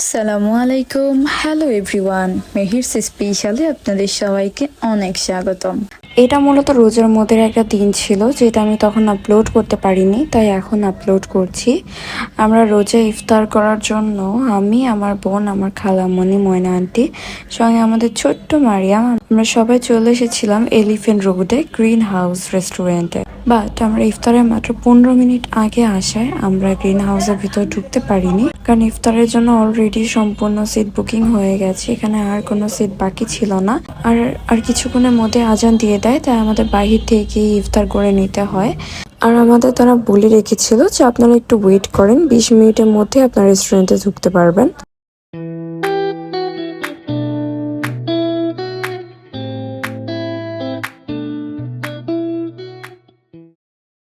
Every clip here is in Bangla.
আসসালামু আলাইকুম। হ্যালো এভরিওয়ান মেহিরস স্পেশালে আপনাদের সবাইকে অনেক স্বাগতম। এটা মূলত রোজার মধ্যে একটা দিন ছিল, যেটা আমি তখন আপলোড করতে পারিনি, তাই এখন আপলোড করছি। আমরা রোজা ইফতার করার জন্য আমি, আমার বোন, আমার খালামণি, ময়না আন্টি, সঙ্গে আমাদের ছোট্ট মারিয়াম, আমরা সবাই চলে এসেছিলাম এলিফেন্ট রোডে গ্রিন হাউস রেস্টুরেন্টে বাট আমরা ইফতারের মাত্র পনেরো মিনিট আগে আসায় আমরা গ্রিন হাউসের ভিতর ঢুকতে পারিনি, কারণ ইফতারের জন্য অলরেডি সম্পূর্ণ সিট বুকিং হয়ে গেছে, এখানে আর কোনো সিট বাকি ছিল না। আর আর কিছুক্ষণের মধ্যে আজান দিয়ে দেয়। তাই আমাদের বাহির থেকে ইফতার করে নিতে হয়। আর আমাদের তারা বলে রেখেছিল যে আপনারা একটু ওয়েট করেন, বিশ মিনিটের মধ্যে আপনার রেস্টুরেন্টে ঢুকতে পারবেন।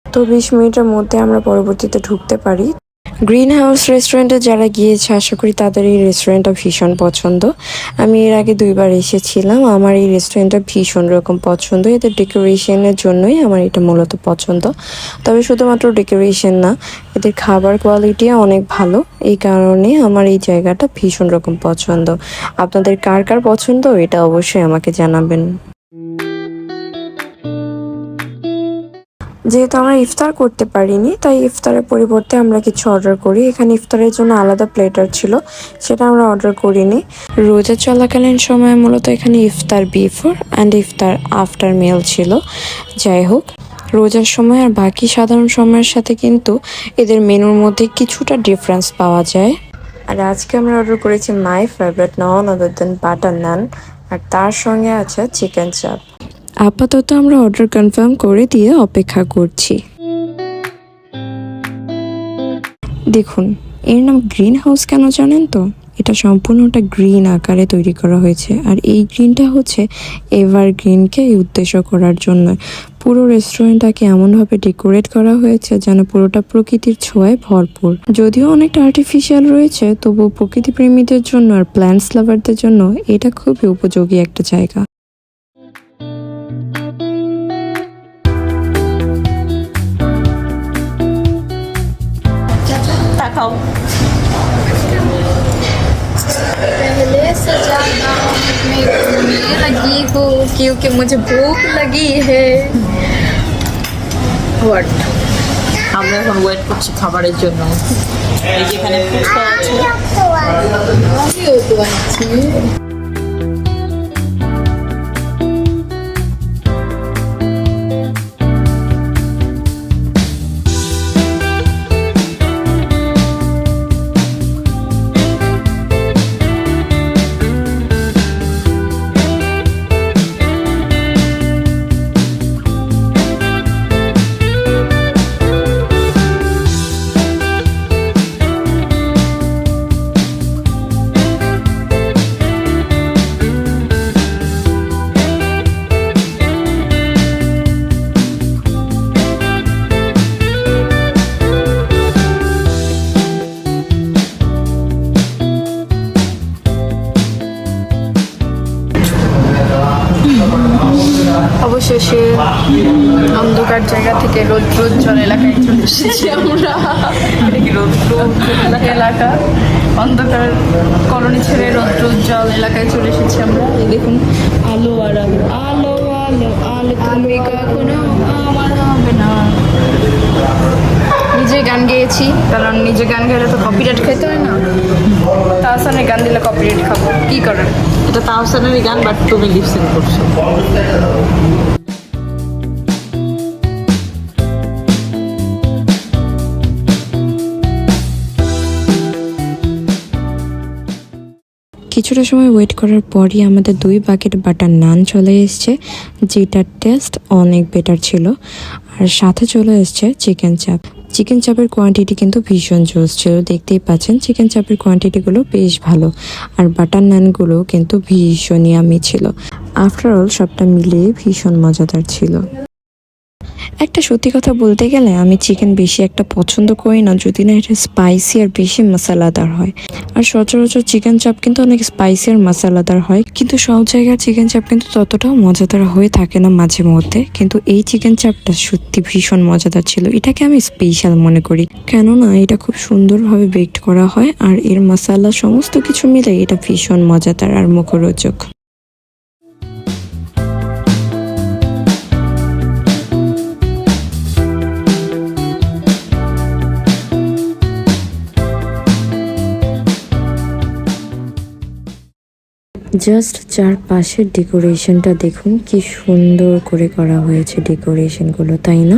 তো বিশ মিনিটের মধ্যে আমরা পরবর্তীতে ঢুকতে পারি। গ্রিন হাউস রেস্টুরেন্টে যারা গিয়েছে, আশা করি তাদের এই রেস্টুরেন্টটা ভীষণ পছন্দ। আমি এর আগে দুইবার এসেছিলাম, আমার এই রেস্টুরেন্টটা ভীষণ রকম পছন্দ। এদের ডেকোরেশনের জন্যই আমার এটা মূলত পছন্দ। তবে শুধুমাত্র ডেকোরেশন না, এদের খাবার কোয়ালিটি অনেক ভালো। এই কারণে আমার এই জায়গাটা ভীষণ রকম পছন্দ। আপনাদের কার কার পছন্দ, এটা অবশ্যই আমাকে জানাবেন। যেহেতু আমরা ইফতার করতে পারিনি তাই ইফতারের পরিবর্তে আমরা কিছু অর্ডার করি। এখানে ইফতারের জন্য আলাদা প্লেটার ছিল সেটা আমরা অর্ডার করিনি। রোজা চলাকালীন সময় মূলত এখানে ইফতার বিফোর অ্যান্ড ইফতার আফটার মিল ছিল। যাই হোক রোজার সময় আর বাকি সাধারণ সময়ের সাথে কিন্তু এদের মেনুর মধ্যে কিছুটা ডিফারেন্স পাওয়া যায়। আর আজকে আমরা অর্ডার করেছি my favourite non other then butter নান আর তার সঙ্গে আছে চিকেন চাপ আপাতত আমরা অর্ডার কনফার্ম করে দিয়ে অপেক্ষা করছি। দেখুন, এর নাম গ্রিন হাউস কেন জানেন তো? এটা সম্পূর্ণটা গ্রিন আকারে তৈরি করা হয়েছে আর এই গ্রিনটা হচ্ছে এভার গ্রিনকে উদ্দেশ্য করার জন্য। পুরো রেস্টুরেন্টটাকে এমনভাবে ডেকোরেট করা হয়েছে যেন পুরোটা প্রকৃতির ছোঁয়ায় ভরপুর। যদিও অনেকটা আর্টিফিশিয়াল রয়েছে, তবুও প্রকৃতিপ্রেমীদের জন্য আর প্ল্যান্টস লাভারদের জন্য এটা খুবই উপযোগী একটা জায়গা। তাকাও पहले से ज्यादा मैं घूमने लगी हूँ क्योंकि मुझे भूख लगी है What? আমরা এখন ওয়েট করছি খাবারের জন্য এই যেখানে ফুচকা আছে তো অন্ধকার জায়গা থেকে রৌদ্রোজ্জ্বল এলাকায় চলে এসেছি আমরা। এলাকা। অন্ধকার কলোনি ছেড়ে রৌদ্রোজ্জ্বল এলাকায় চলে এসেছি আমরা। এই দেখুন, আলো আর আলো। আলো আলো আলো। তুমি কখনো আমার হবে না। নিজে গান গেয়েছি। কারণ নিজে গান গেলে তো কপিরাইট খেতে হয় না। তাহসানে গান দিলে কপিরাইট খাব। কি করেন? এটা তাহসানেরই গান বাট তুমি লিপসিং করছ। কিছুটা সময় ওয়েট করার পরই আমাদের দুই বাকেট বাটার নান চলে এসছে যেটার টেস্ট অনেক বেটার ছিল। আর সাথে চলে এসছে চিকেন চাপ চিকেন চাপের কোয়ান্টিটি কিন্তু ভীষণ জোস ছিল, দেখতেই পাচ্ছেন। চিকেন চাপের কোয়ান্টিটিগুলো বেশ ভালো। আর বাটার নানগুলো কিন্তু ভীষণই আমি ছিল। আফটার অল সবটা মিলিয়ে ভীষণ মজাদার ছিল। একটা সত্যি কথা বলতে গেলে আমি চিকেন বেশি একটা পছন্দ করি না, যদি না এটা স্পাইসি আর বেশি মশলাদার হয়। আর সচরাচর চিকেন চাপ কিন্তু অনেক স্পাইসি আর মশলাদার হয়, কিন্তু সব জায়গার চিকেন চাপ কিন্তু ততটাও মজাদার হয়ে থাকে না মাঝে মধ্যে। কিন্তু এই চিকেন চাপটা সত্যি ভীষণ মজাদার ছিল, এটাকে আমি স্পেশাল মনে করি। কেননা এটা খুব সুন্দরভাবে বেকড করা হয়, আর এর মশালা সমস্ত কিছু মিলে এটা ভীষণ মজাদার আর মুখরোচক। জাস্ট চারপাশের ডেকোরেশনটা দেখুন কি সুন্দর করে করা হয়েছে ডেকোরেশনগুলো তাই না?